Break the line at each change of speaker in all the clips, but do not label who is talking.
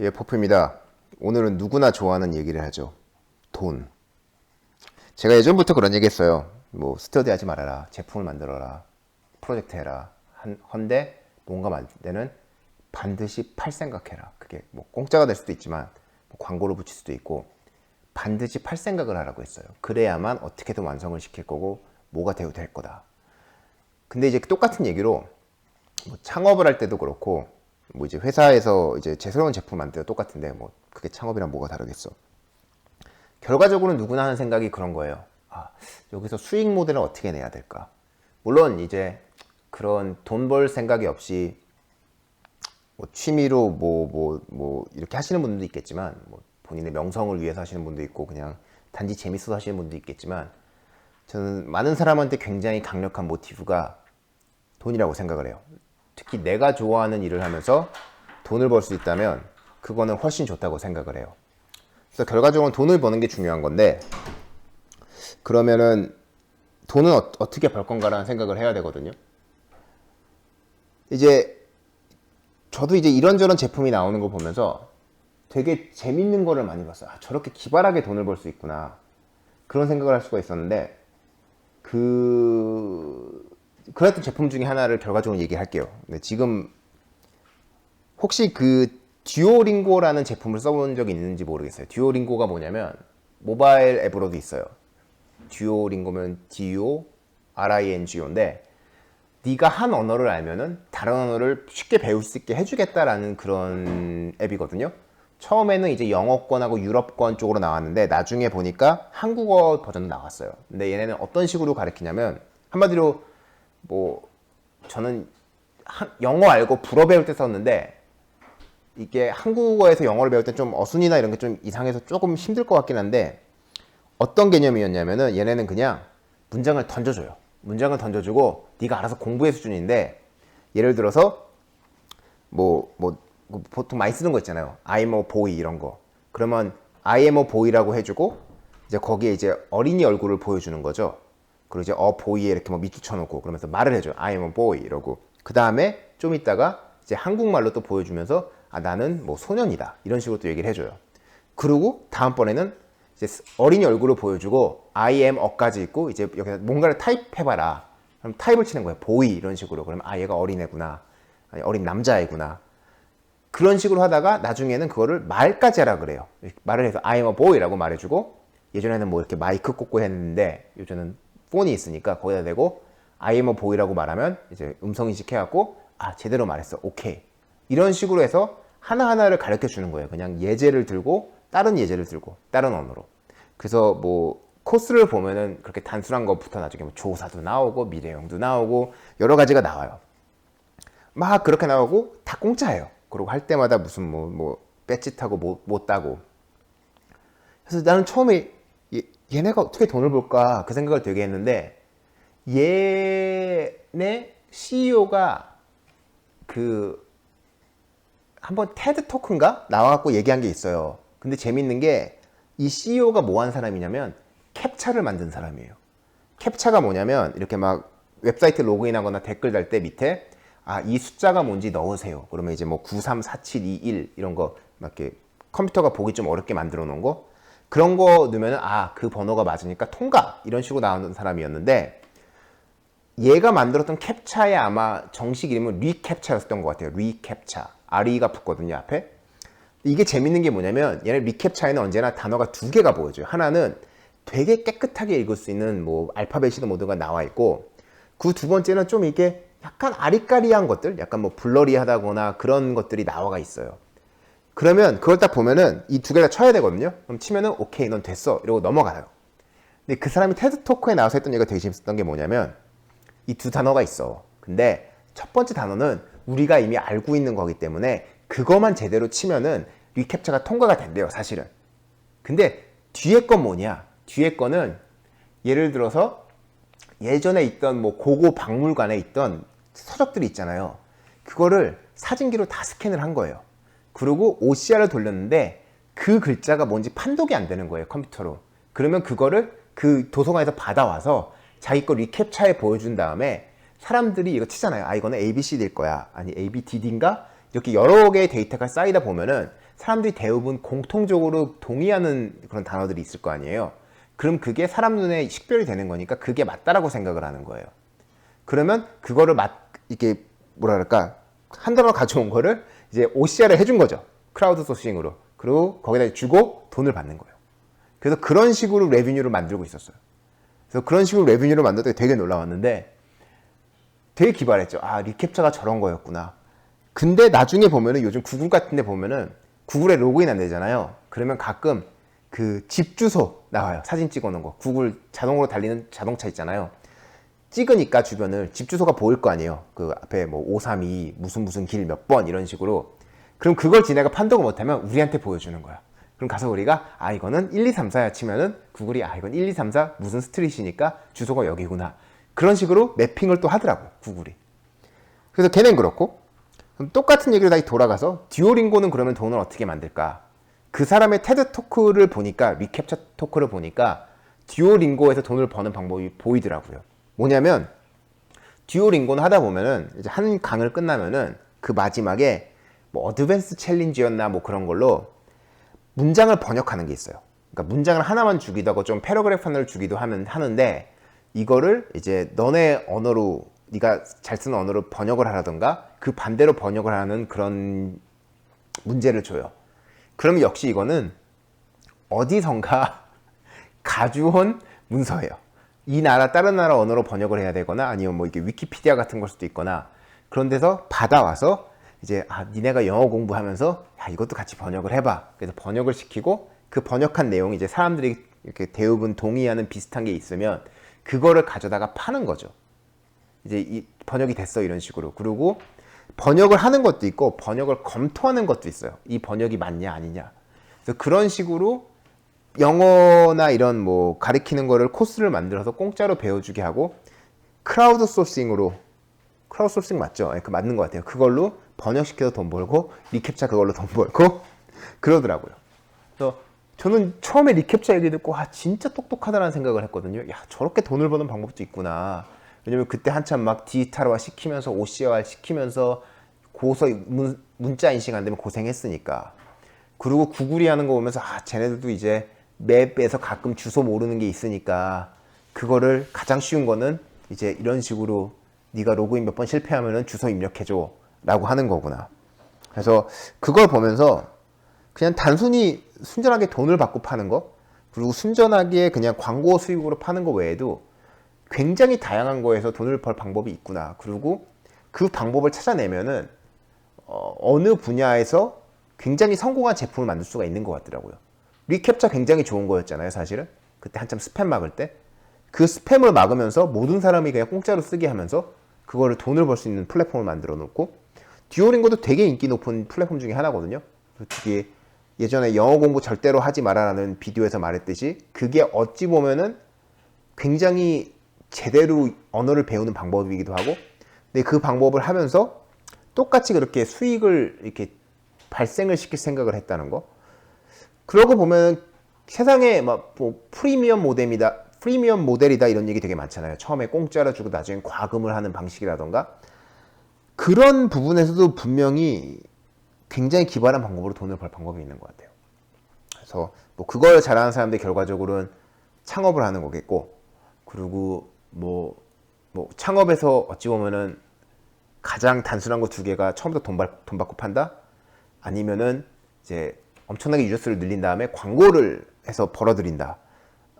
예, 포프입니다. 오늘은 누구나 좋아하는 얘기를 하죠. 돈. 제가 예전부터 그런 얘기 했어요. 뭐, 스터디 하지 말아라. 제품을 만들어라. 프로젝트 해라. 한, 헌데, 뭔가 만들 때는 반드시 팔 생각해라. 그게 뭐, 공짜가 될 수도 있지만, 뭐 광고를 붙일 수도 있고, 반드시 팔 생각을 하라고 했어요. 그래야만 어떻게든 완성을 시킬 거고, 뭐가 되어 될 거다. 근데 이제 똑같은 얘기로, 뭐 창업을 할 때도 그렇고 뭐 이제 회사에서 이제 제 새로운 제품 만들 때 똑같은데 뭐 그게 창업이랑 뭐가 다르겠어. 결과적으로 누구나 하는 생각이 그런 거예요. 아, 여기서 수익 모델을 어떻게 내야 될까? 물론 이제 그런 돈 벌 생각이 없이 뭐 취미로 뭐 뭐뭐 이렇게 하시는 분들도 있겠지만 뭐 본인의 명성을 위해서 하시는 분도 있고 그냥 단지 재밌어서 하시는 분도 있겠지만 저는 많은 사람한테 굉장히 강력한 모티브가 돈이라고 생각을 해요. 특히 내가 좋아하는 일을 하면서 돈을 벌 수 있다면 그거는 훨씬 좋다고 생각을 해요. 그래서 결과적으로 돈을 버는 게 중요한 건데 그러면은 돈은 어, 떻게 벌 건가라는 생각을 해야 되거든요. 이제 저도 이제 이런저런 제품이 나오는 거 보면서 되게 재밌는 거를 많이 봤어요. 아, 저렇게 기발하게 돈을 벌 수 있구나. 그런 생각을 할 수가 있었는데 그 그랬던 제품 중에 하나를 결과적으로 얘기할게요. 네, 지금 혹시 그 듀오링고라는 제품을 써본 적이 있는지 모르겠어요. 듀오링고가 뭐냐면 모바일 앱으로도 있어요. 듀오링고면 D-O R-I-N-G-O인데 네가 한 언어를 알면은 다른 언어를 쉽게 배울 수 있게 해주겠다라는 그런 앱이거든요. 처음에는 이제 영어권하고 유럽권 쪽으로 나왔는데 나중에 보니까 한국어 버전도 나왔어요. 근데 얘네는 어떤 식으로 가르치냐면 한마디로 뭐 저는 한- 영어 알고 불어 배울 때 썼는데 이게 한국어에서 영어를 배울 때 좀 어순이나 이런 게 좀 이상해서 조금 힘들 것 같긴 한데 어떤 개념이었냐면은 얘네는 그냥 문장을 던져줘요. 문장을 던져주고 네가 알아서 공부의 수준인데 예를 들어서 뭐, 뭐, 뭐 보통 많이 쓰는 거 있잖아요. I'm a boy 이런 거. 그러면 I am a boy라고 해주고 이제 거기에 이제 어린이 얼굴을 보여주는 거죠. 그리고 이제 어 보이에 이렇게 뭐 밑줄 쳐놓고 그러면서 말을 해줘. I am a boy 이러고 그 다음에 좀 있다가 이제 한국말로 또 보여주면서 아 나는 뭐 소년이다 이런 식으로 또 얘기를 해줘요. 그리고 다음번에는 이제 어린이 얼굴을 보여주고 I am a까지 있고 이제 여기다 뭔가를 타입해봐라. 그럼 타입을 치는 거예요. 보이 이런 식으로. 그러면 아 얘가 어린애구나. 아니, 어린 남자애구나. 그런 식으로 하다가 나중에는 그거를 말까지 하라 그래요. 말을 해서 I am a boy라고 말해주고 예전에는 뭐 이렇게 마이크 꽂고 했는데 요즘은 폰이 있으니까 거기다 대고 I am a boy라고 말하면 이제 음성 인식해갖고 아 제대로 말했어 오케이 이런 식으로 해서 하나하나를 가르쳐 주는 거예요. 그냥 예제를 들고 다른 예제를 들고 다른 언어로 그래서 뭐 코스를 보면은 그렇게 단순한 것부터 나중에 뭐 조사도 나오고 미래형도 나오고 여러 가지가 나와요. 막 그렇게 나오고 다 공짜예요. 그리고 할 때마다 무슨 뭐, 뭐, 배지 타고 못, 못 따고. 그래서 나는 처음에 얘, 얘네가 어떻게 돈을 벌까 그 생각을 되게 했는데 얘네 CEO가 그 한번 테드 토크인가 나와갖고 얘기한 게 있어요. 근데 재밌는 게 이 CEO가 뭐 한 사람이냐면 캡차를 만든 사람이에요. 캡차가 뭐냐면 이렇게 막 웹사이트 로그인하거나 댓글 달 때 밑에 아 이 숫자가 뭔지 넣으세요. 그러면 이제 뭐 934721 이런 거 막 이렇게 컴퓨터가 보기 좀 어렵게 만들어 놓은 거 그런 거 넣으면은 아그 번호가 맞으니까 통과 이런 식으로 나오는 사람이었는데 얘가 만들었던 캡차의 아마 정식 이름은 리캡차였던 것 같아요. 리캡차. R이가 붙거든요, 앞에. 이게 재밌는 게 뭐냐면 얘네 리캡차에는 언제나 단어가 두 개가 보여줘요. 하나는 되게 깨끗하게 읽을 수 있는 뭐 알파벳이든 뭐든가 나와 있고 그 두 번째는 좀 이게 약간 아리까리한 것들, 약간 뭐 블러리하다거나 그런 것들이 나와가 있어요. 그러면 그걸 딱 보면은 이 두 개를 쳐야 되거든요. 그럼 치면은 오케이, 넌 됐어. 이러고 넘어가요. 근데 그 사람이 테드 토크에 나와서 했던 얘기가 되게 재밌었던 게 뭐냐면 이 두 단어가 있어. 근데 첫 번째 단어는 우리가 이미 알고 있는 거기 때문에 그것만 제대로 치면은 리캡처가 통과가 된대요, 사실은. 근데 뒤에 건 뭐냐? 뒤에 거는 예를 들어서 예전에 있던 뭐 고고 박물관에 있던 서적들이 있잖아요. 그거를 사진기로 다 스캔을 한 거예요. 그리고 OCR을 돌렸는데 그 글자가 뭔지 판독이 안 되는 거예요, 컴퓨터로. 그러면 그거를 그 도서관에서 받아와서 자기 거 리캡차에 보여준 다음에 사람들이 이거 치잖아요. 아, 이거는 ABCD일 거야. 아니, ABDD인가? 이렇게 여러 개의 데이터가 쌓이다 보면은 사람들이 대부분 공통적으로 동의하는 그런 단어들이 있을 거 아니에요. 그럼 그게 사람 눈에 식별이 되는 거니까 그게 맞다라고 생각을 하는 거예요. 그러면 그거를 맞 이게 그럴까 한 단어 가져온 거를 이제 OCR을 해준 거죠. 크라우드 소싱으로. 그리고 거기다 주고 돈을 받는 거예요. 그래서 그런 식으로 레비뉴를 만들고 있었어요. 그래서 그런 식으로 레비뉴를 만들 때 되게 놀라웠는데 되게 기발했죠. 아, 리캡처가 저런 거였구나. 근데 나중에 보면은 요즘 구글 같은 데 보면은 구글에 로그인 안 되잖아요. 그러면 가끔 그 집 주소 나와요. 사진 찍어 놓은 거. 구글 자동으로 달리는 자동차 있잖아요. 찍으니까 주변을 집 주소가 보일 거 아니에요. 그 앞에 뭐 532 무슨 무슨 길 몇 번 이런 식으로. 그럼 그걸 지네가 판독을 못하면 우리한테 보여주는 거야. 그럼 가서 우리가 아 이거는 1, 2, 3, 4야 치면은 구글이 아 이건 1, 2, 3, 4 무슨 스트릿이니까 주소가 여기구나. 그런 식으로 매핑을 또 하더라고 구글이. 그래서 걔는 그렇고 그럼 똑같은 얘기를 다시 돌아가서 듀오링고는 그러면 돈을 어떻게 만들까? 그 사람의 테드 토크를 보니까 리캡처 토크를 보니까 듀오링고에서 돈을 버는 방법이 보이더라고요. 뭐냐면 듀오링고는 하다 보면은 이제 한 강을 끝나면은 그 마지막에 뭐 어드밴스 챌린지였나 뭐 그런 걸로 문장을 번역하는 게 있어요. 그러니까 문장을 하나만 주기도 하고 좀 패러그래프 하나를 주기도 하면 하는데 이거를 이제 너네 언어로 네가 잘 쓰는 언어로 번역을 하라던가 그 반대로 번역을 하는 그런 문제를 줘요. 그럼 역시 이거는 어디선가 가져온 문서예요. 이 나라 다른 나라 언어로 번역을 해야 되거나 아니면 뭐 이게 위키피디아 같은 걸 수도 있거나 그런 데서 받아와서 이제 아 니네가 영어 공부하면서 야 이것도 같이 번역을 해봐. 그래서 번역을 시키고 그 번역한 내용이 이제 사람들이 이렇게 대부분 동의하는 비슷한 게 있으면 그거를 가져다가 파는 거죠. 이제 이 번역이 됐어 이런 식으로. 그리고 번역을 하는 것도 있고 번역을 검토하는 것도 있어요. 이 번역이 맞냐 아니냐. 그래서 그런 식으로 영어나 이런 뭐 가리키는 거를 코스를 만들어서 공짜로 배워주게 하고 크라우드 소싱으로 크라우드 소싱 맞죠? 네, 그 맞는 것 같아요. 그걸로 번역시켜서 돈 벌고 리캡차 그걸로 돈 벌고 그러더라고요. 그래서 저는 처음에 리캡차 얘기 듣고 아 진짜 똑똑하다라는 생각을 했거든요. 야 저렇게 돈을 버는 방법도 있구나. 왜냐면 그때 한참 막 디지털화 시키면서 OCR 시키면서 고서 문, 문자 인식 안 되면 고생했으니까. 그리고 구글이 하는 거 보면서 아 쟤네들도 이제 맵에서 가끔 주소 모르는 게 있으니까 그거를 가장 쉬운 거는 이제 이런 식으로 네가 로그인 몇 번 실패하면은 주소 입력해 줘 라고 하는 거구나. 그래서 그걸 보면서 그냥 단순히 순전하게 돈을 받고 파는 거 그리고 순전하게 그냥 광고 수익으로 파는 거 외에도 굉장히 다양한 거에서 돈을 벌 방법이 있구나. 그리고 그 방법을 찾아내면은 어, 느 분야에서 굉장히 성공한 제품을 만들 수가 있는 것 같더라고요. 리캡차 굉장히 좋은 거였잖아요, 사실은. 그때 한참 스팸 막을 때. 그 스팸을 막으면서 모든 사람이 그냥 공짜로 쓰게 하면서 그거를 돈을 벌 수 있는 플랫폼을 만들어 놓고 듀오링고도 되게 인기 높은 플랫폼 중에 하나거든요. 특히 예전에 영어 공부 절대로 하지 마라라는 비디오에서 말했듯이 그게 어찌 보면은 굉장히 제대로 언어를 배우는 방법이기도 하고 근데 그 방법을 하면서 똑같이 그렇게 수익을 이렇게 발생을 시킬 생각을 했다는 거 그러고 보면 세상에 막 뭐 프리미엄 모델이다 프리미엄 모델이다 이런 얘기 되게 많잖아요. 처음에 공짜로 주고 나중에 과금을 하는 방식이라던가. 그런 부분에서도 분명히 굉장히 기발한 방법으로 돈을 벌 방법이 있는 것 같아요. 그래서 뭐 그걸 잘하는 사람들이 결과적으로는 창업을 하는 거겠고 그리고 뭐, 뭐 창업에서 어찌 보면은 가장 단순한 거 두 개가 처음부터 돈, 받, 돈 받고 판다? 아니면은 이제 엄청나게 유저수를 늘린 다음에 광고를 해서 벌어들인다.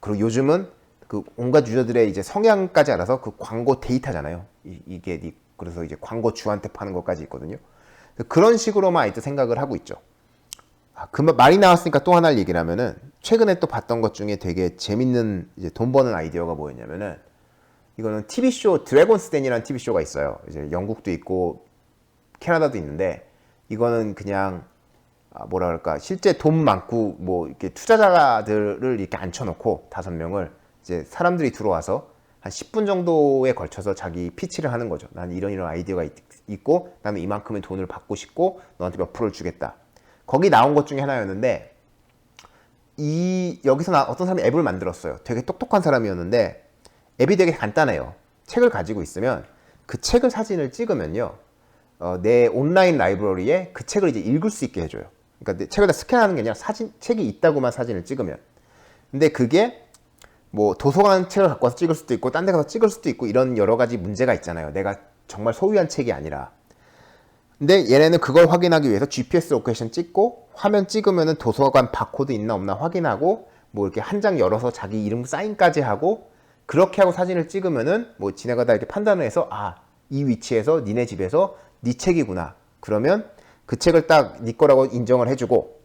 그리고 요즘은 그 온갖 유저들의 이제 성향까지 알아서 그 광고 데이터잖아요. 이, 게 그래서 이제 광고 주한테 파는 것까지 있거든요. 그런 식으로만 아이들 생각을 하고 있죠. 아, 그 말이 나왔으니까 또 하나를 얘기를 하면은 최근에 또 봤던 것 중에 되게 재밌는 이제 돈 버는 아이디어가 뭐였냐면은 이거는 TV쇼 드래곤스 댄이라는 TV쇼가 있어요. 이제 영국도 있고 캐나다도 있는데 이거는 그냥 아, 뭐라 그럴까 실제 돈 많고 뭐 이렇게 투자자들을 이렇게 앉혀놓고 다섯 명을 이제 사람들이 들어와서 한 10분 정도에 걸쳐서 자기 피치를 하는 거죠. 나는 이런 이런 아이디어가 있, 고 나는 이만큼의 돈을 받고 싶고 너한테 몇 프로를 주겠다. 거기 나온 것 중에 하나였는데 이 여기서 나 어떤 사람이 앱을 만들었어요. 되게 똑똑한 사람이었는데 앱이 되게 간단해요. 책을 가지고 있으면 그 책을 사진을 찍으면요. 어, 내 온라인 라이브러리에 그 책을 이제 읽을 수 있게 해줘요. 그러니까 내 책을 다 스캔하는 게 아니라 사진 책이 있다고만 사진을 찍으면. 근데 그게 뭐 도서관 책을 갖고 와서 찍을 수도 있고 딴 데 가서 찍을 수도 있고 이런 여러 가지 문제가 있잖아요. 내가 정말 소유한 책이 아니라. 근데 얘네는 그걸 확인하기 위해서 GPS 로케이션 찍고 화면 찍으면은 도서관 바코드 있나 없나 확인하고 뭐 이렇게 한 장 열어서 자기 이름 사인까지 하고 그렇게 하고 사진을 찍으면은 뭐 지나가다 이렇게 판단을 해서 아 이 위치에서 니네 집에서 네 책이구나 그러면 그 책을 딱 네 거라고 인정을 해주고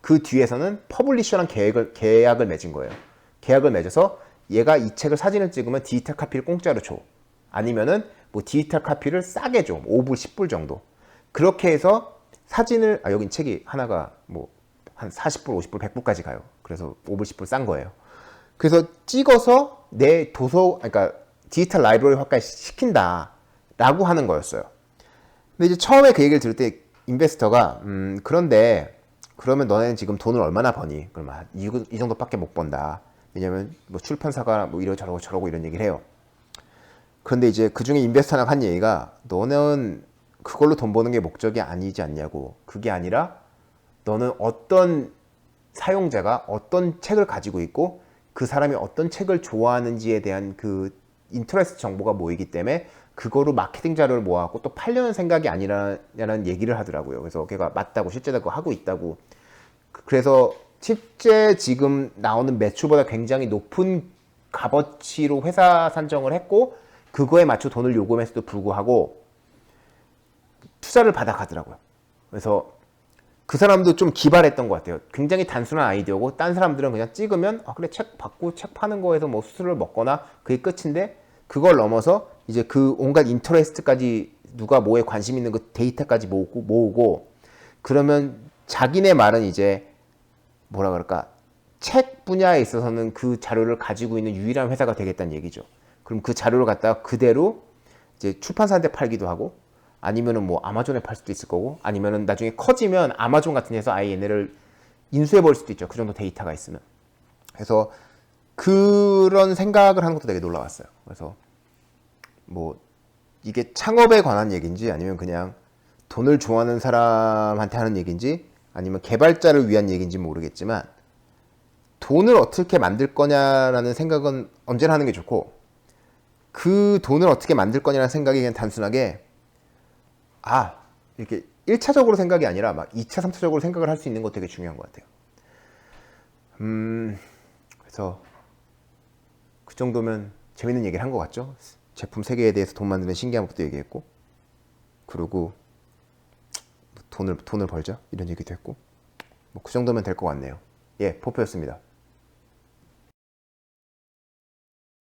그 뒤에서는 퍼블리셔랑 계획을 계약을 맺은 거예요. 계약을 맺어서 얘가 이 책을 사진을 찍으면 디지털 카피를 공짜로 줘. 아니면은 뭐 디지털 카피를 싸게 줘. 5불 10불 정도. 그렇게 해서 사진을 아 여긴 책이 하나가 뭐 한 40불 50불 100불까지 가요. 그래서 5불 10불 싼 거예요. 그래서 찍어서 내 도서, 그러니까 디지털 라이브러리 화까지 시킨다 라고 하는 거였어요. 근데 이제 처음에 그 얘기를 들을 때 인베스터가 음 그런데 그러면 너네는 지금 돈을 얼마나 버니? 그러면 한 이, 이 정도밖에 못 번다. 왜냐면 뭐 출판사가 뭐 이러 저러고 저러고 이런 얘기를 해요. 그런데 이제 그 중에 인베스터가 한 얘기가 너는 그걸로 돈 버는 게 목적이 아니지 않냐고. 그게 아니라 너는 어떤 사용자가 어떤 책을 가지고 있고 그 사람이 어떤 책을 좋아하는지에 대한 그 인터레스트 정보가 모이기 때문에 그거로 마케팅 자료를 모아갖고 또 팔려는 생각이 아니라는 얘기를 하더라고요. 그래서 걔가 맞다고 그거 하고 있다고. 그래서 실제 지금 나오는 매출보다 굉장히 높은 값어치로 회사 산정을 했고 그거에 맞춰 돈을 요구했음에도 불구하고 투자를 받아가더라고요. 그래서 그 사람도 좀 기발했던 것 같아요. 굉장히 단순한 아이디어고 딴 사람들은 그냥 찍으면 아 그래 책 받고 책 파는 거에서 뭐 수수료를 먹거나 그게 끝인데 그걸 넘어서 이제 그 온갖 인터레스트까지 누가 뭐에 관심 있는 그 데이터까지 모으고 모으고 그러면 자기네 말은 이제 뭐라 그럴까 책 분야에 있어서는 그 자료를 가지고 있는 유일한 회사가 되겠다는 얘기죠. 그럼 그 자료를 갖다가 그대로 이제 출판사한테 팔기도 하고 아니면은 뭐 아마존에 팔 수도 있을 거고 아니면은 나중에 커지면 아마존 같은 데서 아예 얘네를 인수해 버릴 수도 있죠. 그 정도 데이터가 있으면. 그래서 그런 생각을 하는 것도 되게 놀라웠어요. 그래서 뭐 이게 창업에 관한 얘기인지 아니면 그냥 돈을 좋아하는 사람한테 하는 얘기인지 아니면 개발자를 위한 얘기인지 모르겠지만 돈을 어떻게 만들 거냐라는 생각은 언제나 하는 게 좋고 그 돈을 어떻게 만들 거냐라는 생각이 그냥 단순하게 아 이렇게 1차적으로 생각이 아니라 막 2차, 3차적으로 생각을 할 수 있는 것 되게 중요한 것 같아요. 음 그래서 그 정도면 재밌는 얘기를 한 것 같죠? 제품 세계에 대해서 돈 만드는 신기한 것도 얘기했고 그리고 돈을 돈을 벌자 이런 얘기도 했고 뭐 그 정도면 될 것 같네요. 예, 포표였습니다.